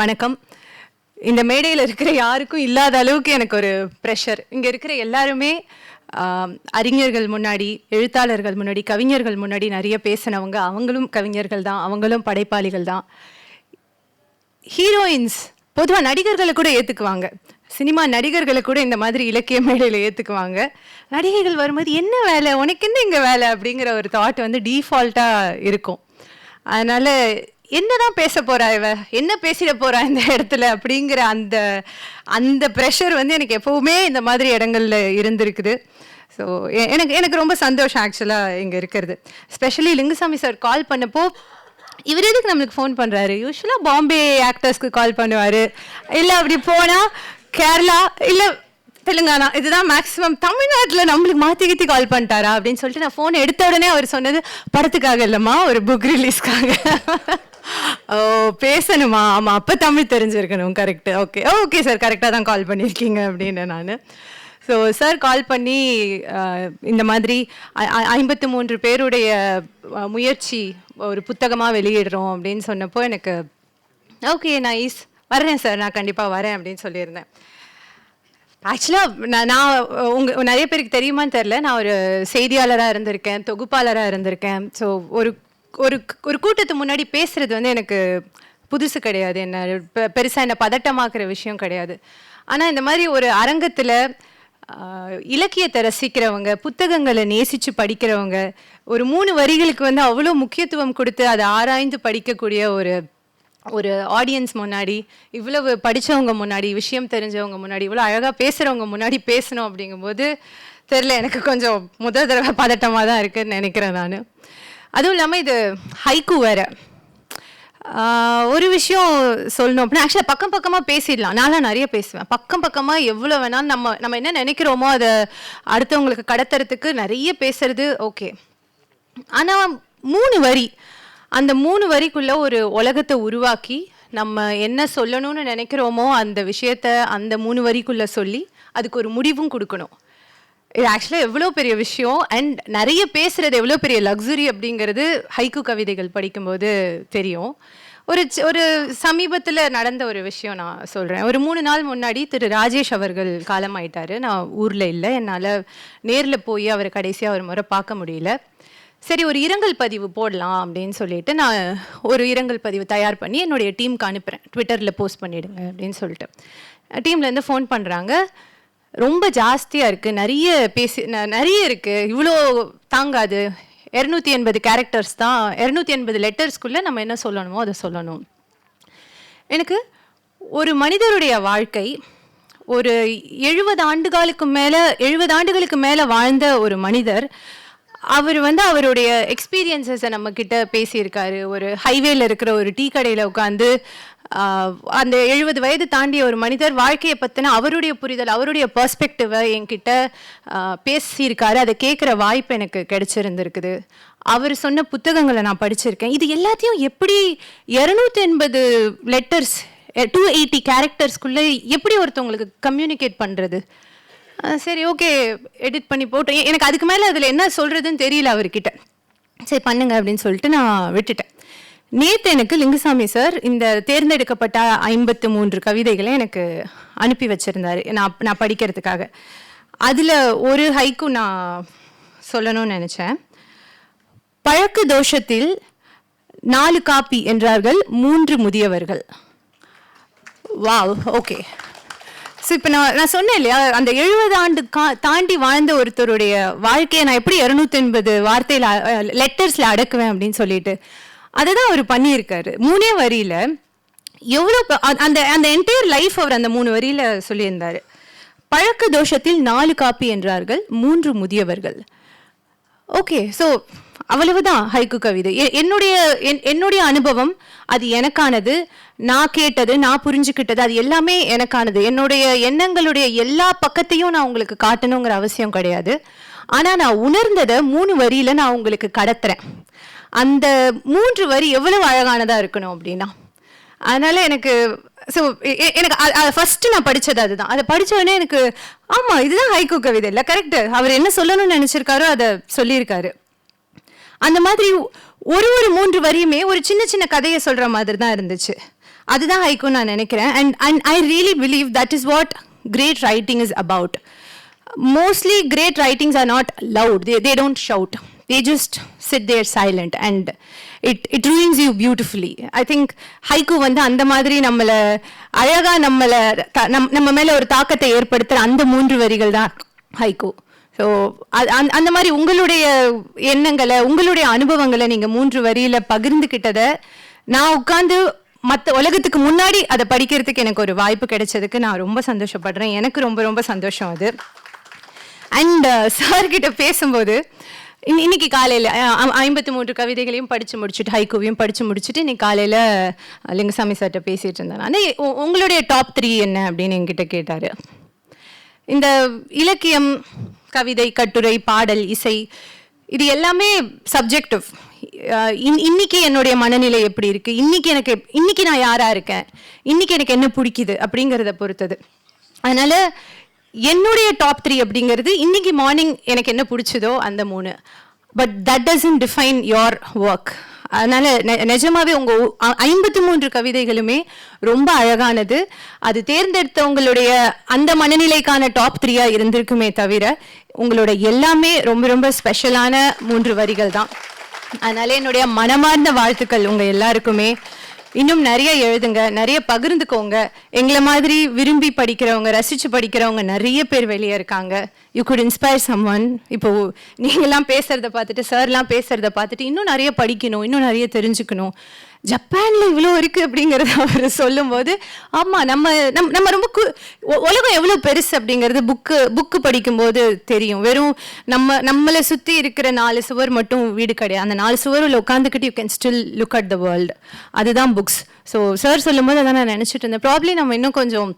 வணக்கம். இந்த மேடையில் இருக்கிற யாருக்கும் இல்லாத அளவுக்கு எனக்கு ஒரு ப்ரெஷர் இங்கே இருக்கிற எல்லாருமே அறிஞர்கள் முன்னாடி எழுத்தாளர்கள் முன்னாடி கவிஞர்கள் முன்னாடி நிறைய பேசினவங்க அவங்களும் கவிஞர்கள் தான் அவங்களும் படைப்பாளிகள் தான். ஹீரோயின்ஸ் பொதுவாக நடிகர்களை கூட ஏற்றுக்குவாங்க சினிமா நடிகர்களை கூட இந்த மாதிரி இலக்கிய மேடையில் ஏற்றுக்குவாங்க நடிகைகள் வரும்போது என்ன வேலை? உனக்கு என்ன இங்கே வேலை? அப்படிங்கிற ஒரு தாட் வந்து டீஃபால்ட்டாக இருக்கும். அதனால் என்னதான் பேச போறா இவ? என்ன பேசிட போறா இந்த இடத்துல அப்படிங்கிற அந்த அந்த ப்ரெஷர் வந்து எனக்கு எப்பவுமே இந்த மாதிரி இடங்கள்ல இருந்திருக்குது. ஸோ எனக்கு எனக்கு ரொம்ப சந்தோஷம் ஆக்சுவலாக இங்கே இருக்கிறது. ஸ்பெஷலி லிங்குசாமி சார் கால் பண்ணப்போ இவர் எதுக்கு நம்மளுக்கு ஃபோன் பண்ணுறாரு யூஸ்வலாக பாம்பே ஆக்டர்ஸ்க்கு கால் பண்ணுவார். இல்லை அப்படி போனால் கேரளா இல்லை தெலுங்கானா இதுதான் மேக்ஸிமம் தமிழ்நாட்டில் நம்மளுக்கு மாற்றி கீத்தி கால் பண்ணிட்டாரா அப்படின்னு சொல்லிட்டு நான் ஃபோன் எடுத்த உடனே அவர் சொன்னது படத்துக்காக இல்லைம்மா ஒரு புக் ரிலீஸ்க்காக ஓ பேசணுமா? ஆமாம் அப்போ தமிழ் தெரிஞ்சிருக்கணும் கரெக்டு ஓகே ஓகே சார் கரெக்டாக தான் கால் பண்ணியிருக்கீங்க அப்படின்னு நான். ஸோ சார் கால் பண்ணி இந்த மாதிரி ஐம்பத்து மூன்று பேருடைய முயற்சி ஒரு புத்தகமாக வெளியிடுறோம் அப்படின்னு சொன்னப்போ எனக்கு ஓகே நைஸ் வர்றேன் சார் நான் கண்டிப்பாக வரேன் அப்படின்னு சொல்லியிருந்தேன். ஆக்சுவலாக நான் நான் உங்கள் நிறைய பேருக்கு தெரியுமான்னு தெரில நான் ஒரு செய்தியாளராக இருந்திருக்கேன் தொகுப்பாளராக இருந்திருக்கேன். ஸோ ஒரு ஒரு ஒரு கூட்டத்து முன்னாடி பேசுறது வந்து எனக்கு புதுசு கிடையாது. என்ன பெ பெருசாக என்ன பதட்டமாக்குற விஷயம் கிடையாது. ஆனால் இந்த மாதிரி ஒரு அரங்கத்தில் இலக்கியத்தை ரசிக்கிறவங்க புத்தகங்களை நேசித்து படிக்கிறவங்க ஒரு மூணு வரிகளுக்கு வந்து அவ்வளோ முக்கியத்துவம் கொடுத்து அதை ஆராய்ந்து படிக்கக்கூடிய ஒரு ஒரு ஆடியன்ஸ் முன்னாடி இவ்வளவு படித்தவங்க முன்னாடி விஷயம் தெரிஞ்சவங்க முன்னாடி இவ்வளோ அழகாக பேசுகிறவங்க முன்னாடி பேசணும் அப்படிங்கும்போது தெரில எனக்கு கொஞ்சம் முதல் தடவை பதட்டமாக தான் இருக்குன்னு நினைக்கிறேன் நான். அதுவும் இல்லாமல் இது ஹைக்கு வேறு. ஒரு விஷயம் சொல்லணும் அப்படின்னா ஆக்சுவலாக பக்கம் பக்கமாக பேசிடலாம். நான்லாம் நிறைய பேசுவேன். பக்கம் பக்கமாக எவ்வளோ வேணாலும் நம்ம நம்ம என்ன நினைக்கிறோமோ அதை அடுத்தவங்களுக்கு கடத்துறதுக்கு நிறைய பேசுறது ஓகே ஆனால் மூணு வரி. அந்த மூணு வரிக்குள்ள ஒரு உலகத்தை உருவாக்கி நம்ம என்ன சொல்லணும்னு நினைக்கிறோமோ அந்த விஷயத்த அந்த மூணு வரிக்குள்ள சொல்லி அதுக்கு ஒரு முடிவும் கொடுக்கணும். இது ஆக்சுவலாக எவ்வளோ பெரிய விஷயம். அண்ட் நிறைய பேசுகிறது எவ்வளோ பெரிய லக்ஸுரி அப்படிங்கிறது ஹைக்கு கவிதைகள் படிக்கும்போது தெரியும். ஒரு ஒரு சமீபத்தில் நடந்த ஒரு விஷயம் நான் சொல்கிறேன் ஒரு மூணு நாள் முன்னாடி திரு ராஜேஷ் அவர்கள் காலமாயிட்டார். நான் ஊரில் இல்லை. என்னால் நேரில் போய் அவரை கடைசியாக ஒரு முறை பார்க்க முடியல. சரி ஒரு இரங்கல் பதிவு போடலாம் அப்படின்னு சொல்லிட்டு நான் ஒரு இரங்கல் பதிவு தயார் பண்ணி என்னுடைய டீமுக்கு அனுப்புகிறேன் ட்விட்டரில் போஸ்ட் பண்ணிவிடுங்க அப்படின்னு சொல்லிட்டு. டீம்லேருந்து ஃபோன் பண்ணுறாங்க ரொம்ப ஜாஸ்தியாக இருக்குது நிறைய பேசி ந- நிறைய இருக்குது இவ்வளோ தாங்காது. இரநூத்தி எண்பது கேரக்டர்ஸ் தான். இரநூத்தி எண்பது லெட்டர்ஸ்க்குள்ளே நம்ம என்ன சொல்லணுமோ அதை சொல்லணும். எனக்கு ஒரு மனிதருடைய வாழ்க்கை ஒரு எழுபது ஆண்டுகளுக்கு மேலே எழுபது ஆண்டுகளுக்கு மேலே வாழ்ந்த ஒரு மனிதர் அவர் வந்து அவருடைய எக்ஸ்பீரியன்சஸை நம்மக்கிட்ட பேசியிருக்காரு. ஒரு ஹைவேல இருக்கிற ஒரு டீ கடையில் உட்காந்து அந்த எழுபது வயது தாண்டிய ஒரு மனிதர் வாழ்க்கையை பற்றின அவருடைய புரிதல் அவருடைய பர்ஸ்பெக்டிவை என்கிட்ட பேசியிருக்காரு. அதை கேட்குற வாய்ப்பு எனக்கு கிடைச்சிருந்துருக்குது. அவர் சொன்ன புத்தகங்களை நான் படிச்சிருக்கேன். இது எல்லாத்தையும் எப்படி இரநூத்தி எண்பது லெட்டர்ஸ் டூ எயிட்டி கேரக்டர்ஸ்குள்ளே எப்படி ஒருத்தவங்களுக்கு கம்யூனிகேட் பண்ணுறது சரி ஓகே எடிட் பண்ணி போட்டேன். எனக்கு அதுக்கு மேலே அதில் என்ன சொல்கிறதுன்னு தெரியல அவர்கிட்ட. சரி பண்ணுங்க அப்படின்னு சொல்லிட்டு நான் விட்டுட்டேன். நேத்து எனக்கு லிங்குசாமி சார் இந்த தேர்ந்தெடுக்கப்பட்ட ஐம்பத்து மூன்று கவிதைகளை எனக்கு அனுப்பி வச்சிருந்தாரு. நான் நான் படிக்கிறதுக்காக. அதில் ஒரு ஹைக்கு நான் சொல்லணும்னு நினச்சேன். பழக்க தோஷத்தில் நாலு காப்பி என்றார்கள் மூன்று முதியவர்கள். Wow okay. ஸோ இப்போ நான் நான் சொன்னேன் இல்லையா அந்த எழுபது ஆண்டு கா தாண்டி வாழ்ந்த ஒருத்தருடைய வாழ்க்கையை நான் எப்படி இரநூத்தி எண்பது வார்த்தையில் லெட்டர்ஸில் அடக்குவேன் அப்படின்னு சொல்லிட்டு. அதை தான் அவர் பண்ணியிருக்காரு. மூணே வரியில் எவ்வளோ ப- அந்த அந்த என்டையர் லைஃப் அவர் அந்த மூணு வரியில் சொல்லியிருந்தார். பழக்க தோஷத்தில் நாலு காப்பி என்றார்கள் மூன்று முதியவர்கள். ஓகே ஸோ அவ்வளவுதான் ஹைக்கு கவிதை. எ- என்னுடைய என்- என்னுடைய அனுபவம் அது எனக்கானது நான் கேட்டது நான் புரிஞ்சுக்கிட்டது அது எல்லாமே எனக்கானது. என்னுடைய எண்ணங்களுடைய எல்லா பக்கத்தையும் நான் உங்களுக்கு காட்டணுங்கிற அவசியம் கிடையாது. ஆனால் நான் உணர்ந்ததை மூணு வரியில நான் உங்களுக்கு கடத்துறேன். அந்த மூன்று வரி எவ்வளவு அழகானதா இருக்கணும் அப்படின்னா. அதனால எனக்கு ஸோ எனக்கு ஃபர்ஸ்ட் நான் படித்தது அதுதான். அதை படித்த உடனே எனக்கு ஆமா இதுதான் ஹைகோ கவிதை இல்லை கரெக்டு அவர் என்ன சொல்லணும்னு நினைச்சிருக்காரோ அதை சொல்லியிருக்காரு. அந்த மாதிரி ஒரு ஒரு மூன்று வரியுமே ஒரு சின்ன சின்ன கதையை சொல்ற மாதிரி தான் இருந்துச்சு. அதுதான் ஹைக்கும் நான் நினைக்கிறேன். And and I really believe that is what great writing is about mostly great writings are not loud they they don't shout they just sit there silent and it it ruins you beautifully. I think haiku வந்து அந்த மாதிரி நம்மள அழகா நம்மள நம்ம மேல ஒரு தாக்கத்தை ஏற்படுத்துற அந்த மூன்று வரிகள் தான் ஹைக்கு ஸோ அந்த மாதிரி உங்களுடைய எண்ணங்களை உங்களுடைய அனுபவங்களை நீங்க மூன்று வரியில பகிர்ந்துக்கிட்டதை நான் உட்காந்து மற்ற உலகத்துக்கு முன்னாடி அதை படிக்கிறதுக்கு எனக்கு ஒரு வாய்ப்பு கிடைச்சதுக்கு நான் ரொம்ப சந்தோஷப்படுறேன். எனக்கு ரொம்ப ரொம்ப சந்தோஷம் அது. அண்ட் சார்கிட்ட பேசும்போது இன்னைக்கு காலையில் ஐம்பத்தி மூன்று கவிதைகளையும் படித்து முடிச்சுட்டு ஹைகோவையும் படித்து முடிச்சுட்டு இன்னைக்கு காலையில் லிங்கசாமி சார்கிட்ட பேசிகிட்டு இருந்தேன் நான். உங்களுடைய டாப் த்ரீ என்ன அப்படின்னு என்கிட்ட கேட்டார். இந்த இலக்கியம் கவிதை கட்டுரை பாடல் இசை இது எல்லாமே சப்ஜெக்டிவ் இன்னைக்கு என்னுடைய மனநிலை எப்படி இருக்குது இன்னைக்கு எனக்கு இன்னைக்கு நான் யாராக இருக்கேன்? இன்னைக்கு எனக்கு என்ன பிடிக்குது அப்படிங்கிறத பொறுத்தது. அதனால் என்னுடைய டாப் த்ரீ அப்படிங்கிறது இன்னைக்கு மார்னிங் எனக்கு என்ன பிடிச்சதோ அந்த மூணு. But that doesn't define your work அதனால் நெ- நிஜமாவே உங்கள் ஐம்பத்தி மூன்று கவிதைகளுமே ரொம்ப அழகானது. அது தேர்ந்தெடுத்தவங்களுடைய அந்த மனநிலைக்கான டாப் த்ரீயாக இருந்திருக்குமே தவிர உங்களோட எல்லாமே ரொம்ப ரொம்ப ஸ்பெஷலான மூன்று வரிகள் தான். அதனால என்னுடைய மனமார்ந்த வாழ்த்துக்கள் உங்கள் எல்லாருக்குமே. இன்னும் நிறைய எழுதுங்க நிறைய பகிர்ந்துக்கோங்க. எங்களை மாதிரி விரும்பி படிக்கிறவங்க ரசிச்சு படிக்கிறவங்க நிறைய பேர் வெளியே இருக்காங்க. You could inspire someone இப்போ நீங்களாம் பேசுகிறத பார்த்துட்டு சார்லாம் பேசுகிறத பார்த்துட்டு இன்னும் நிறைய படிக்கணும் இன்னும் நிறைய தெரிஞ்சுக்கணும். ஜப்பானில் இவ்வளோ இருக்குது அப்படிங்கிறத அவர் சொல்லும்போது ஆமாம் நம்ம நம் நம்ம ரொம்ப கு- உலகம் எவ்வளோ பெருசு அப்படிங்கிறது புக்கு புக்கு படிக்கும்போது தெரியும். வெறும் நம்ம நம்மளை சுற்றி இருக்கிற நாலு சுவர் மட்டும் வீடு கிடையாது. அந்த நாலு சுவரில் உட்காந்துக்கிட்டு you can still look at the world அதுதான் புக்ஸ் ஸோ சார் சொல்லும்போது அதான் நான் நினச்சிட்டு இருந்தேன். ப்ராப்ளி நம்ம இன்னும் கொஞ்சம்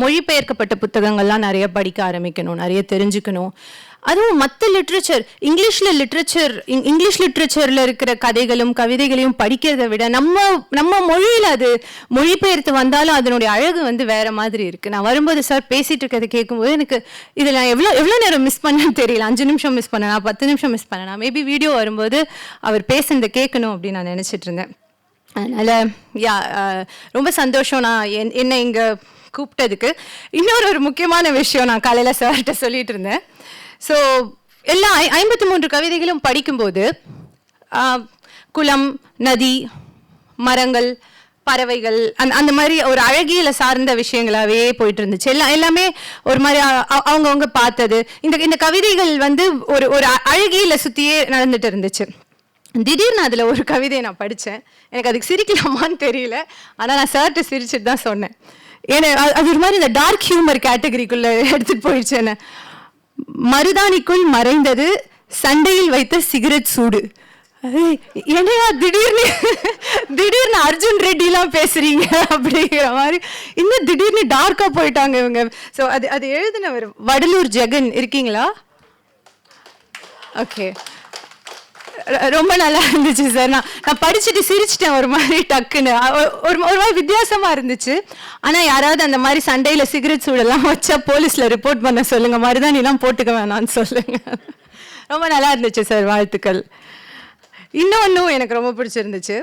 மொழிபெயர்க்கப்பட்ட புத்தகங்கள்லாம் நிறைய படிக்க ஆரம்பிக்கணும் நிறைய தெரிஞ்சுக்கணும். அதுவும் மற்ற லிட்ரேச்சர் இங்கிலீஷில் லிட்ரேச்சர் இங்கிலீஷ் லிட்ரேச்சரில் இருக்கிற கதைகளும் கவிதைகளையும் படிக்கிறதை விட நம்ம நம்ம மொழியில் அது மொழிபெயர்த்து வந்தாலும் அதனுடைய அழகு வந்து வேற மாதிரி இருக்குது நான் வரும்போது சார் பேசிகிட்டு இருக்கிறத கேட்கும்போது எனக்கு இதில் நான் எவ்வளோ எவ்வளோ நேரம் மிஸ் பண்ணேன்னு தெரியல. அஞ்சு நிமிஷம் மிஸ் பண்ணனா பத்து நிமிஷம் மிஸ் பண்ணனா மேபி வீடியோ வரும்போது அவர் பேசுனதை கேட்கணும் அப்படின்னு நான் நினச்சிட்டு இருந்தேன். அதனால் யா ரொம்ப சந்தோஷம். நான் என்- என்னை இங்கே கூப்பிட்டதுக்கு. இன்னொரு ஒரு முக்கியமான விஷயம் நான் காலையில் சார்கிட்ட சொல்லிட்டு இருந்தேன். ஸோ எல்லா ஐ- ஐம்பத்தி மூன்று கவிதைகளும் படிக்கும்போது குளம் நதி மரங்கள் பறவைகள் அந்த அந்த மாதிரி ஒரு அழகியல சார்ந்த விஷயங்களாவே போயிட்டு இருந்துச்சு எல்லாம் எல்லாமே ஒரு மாதிரி அவங்கவுங்க பார்த்தது. இந்த இந்த கவிதைகள் வந்து ஒரு ஒரு அ- அழகியல சுற்றியே நடந்துட்டு இருந்துச்சு. திடீர்னு அதில் ஒரு கவிதையை நான் படித்தேன் எனக்கு அதுக்கு சிரிக்கலாமான்னு தெரியல. ஆனால் நான் சார்ட்டு சிரிச்சுட்டு தான் சொன்னேன். ஏன்னா அது- அது ஒரு மாதிரி இந்த டார்க் ஹியூமர் கேட்டகரிக்குள்ளே எடுத்துட்டு போயிடுச்சு என்ன. மருதாணிக்குள் மறைந்தது சண்டையில் வைத்த சிகரெட் சூடு. என்னையா திடீர்னு திடீர்னு அர்ஜுன் ரெட்டிலாம் பேசுறீங்க அப்படிங்கிற மாதிரி. இன்னும் திடீர்னு டார்க்காக போயிட்டாங்க இவங்க. ஸோ அது அது எழுதினவர் வடலூர் ஜெகன் இருக்கீங்களா? ஓகே ரொம்ப நல்லா இருந்துச்சு சார் நான் நான் படிச்சுட்டு சிரிச்சிட்டேன் ஒரு மாதிரி டக்குன்னு. ஒரு ஒரு மாதிரி வித்தியாசமா இருந்துச்சு. ஆனா யாராவது அந்த மாதிரி சண்டையில சிகரெட் சூடெல்லாம் வச்சா போலீஸ்ல ரிப்போர்ட் பண்ண சொல்லுங்க. மருதாணிலாம் போட்டுக்க வேணாம்னு சொல்லுங்க. ரொம்ப நல்லா இருந்துச்சு சார் வாழ்த்துக்கள். இன்னொன்னும் எனக்கு ரொம்ப பிடிச்சிருந்துச்சு.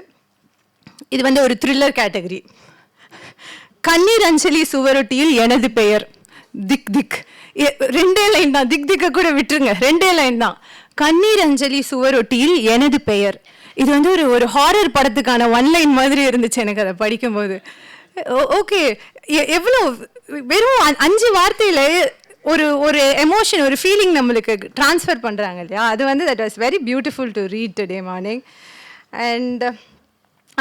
இது வந்து ஒரு த்ரில்லர் கேட்டகரி கண்ணீர் அஞ்சலி சுவரொட்டியில் எனது பெயர். திக் திக். ரெண்டே லைன் தான். திக் திக்க கூட விட்டுருங்க. ரெண்டே லைன் தான். கண்ணீர் அஞ்சலி சுவரொட்டியில் எனது பெயர். இது வந்து ஒரு ஒரு ஹாரர் படத்துக்கான ஒன் லைன் மாதிரி இருந்துச்சு எனக்கு அதை படிக்கும்போது. ஓகே எவ்வளோ வெறும் அஞ்சு வார்த்தையில் ஒரு ஒரு எமோஷன் ஒரு ஃபீலிங் நம்மளுக்கு ட்ரான்ஸ்ஃபர் பண்ணுறாங்க இல்லையா? அது வந்து that was very beautiful to read today morning and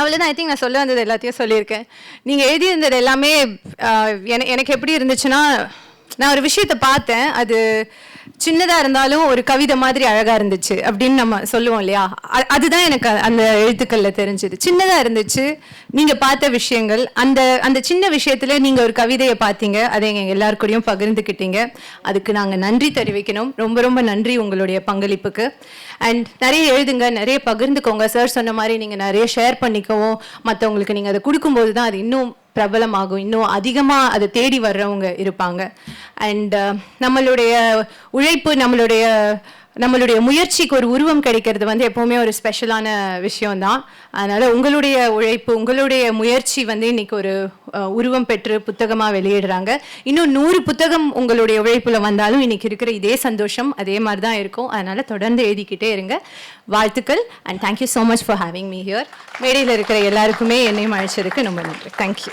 அவ்வளோதான் ஐ திங்க் நான் சொல்ல வந்தது எல்லாத்தையும் சொல்லியிருக்கேன். நீங்கள் எழுதியிருந்தது எல்லாமே என- எனக்கு எப்படி இருந்துச்சுன்னா நான் ஒரு விஷயத்தை பார்த்தேன். அது சின்னதாக இருந்தாலும் ஒரு கவிதை மாதிரி அழகாக இருந்துச்சு அப்படின்னு நம்ம சொல்லுவோம் இல்லையா? அதுதான் எனக்கு அந்த எழுத்துக்களில் தெரிஞ்சது. சின்னதாக இருந்துச்சு நீங்கள் பார்த்த விஷயங்கள் அந்த அந்த சின்ன விஷயத்துல நீங்கள் ஒரு கவிதையை பார்த்தீங்க அதை எங்கள் எல்லாருக்கூடையும் பகிர்ந்துக்கிட்டீங்க அதுக்கு நாங்கள் நன்றி தெரிவிக்கணும். ரொம்ப ரொம்ப நன்றி உங்களுடைய பங்களிப்புக்கு. அண்ட் நிறைய எழுதுங்க நிறைய பகிர்ந்துக்கோங்க. சார் சொன்ன மாதிரி நீங்கள் நிறைய ஷேர் பண்ணிக்கவும் மற்றவங்களுக்கு நீங்கள் அதை கொடுக்கும்போது தான் அது இன்னும் பிரபலமாகும். இன்னும் அதிகமாக அதை தேடி வர்றவங்க இருப்பாங்க. அண்ட் uh, நம்மளுடைய உழைப்பு நம்மளுடைய நம்மளுடைய முயற்சிக்கு ஒரு உருவம் கிடைக்கிறது வந்து எப்போவுமே ஒரு ஸ்பெஷலான விஷயம்தான். அதனால் உங்களுடைய உழைப்பு உங்களுடைய முயற்சி வந்து இன்னைக்கு ஒரு உருவம் பெற்று புத்தகமாக வெளியிடுறாங்க. இன்னும் நூறு புத்தகம் உங்களுடைய உழைப்பில் வந்தாலும் இன்னைக்கு இருக்கிற இதே சந்தோஷம் அதே மாதிரி தான் இருக்கும். அதனால் தொடர்ந்து எழுதிக்கிட்டே இருங்க. வாழ்த்துக்கள் and thank you so much for having me here மேடையில் இருக்கிற எல்லாருக்குமே என்னையும் அழைச்சதுக்கு ரொம்ப நன்றி. தேங்க்யூ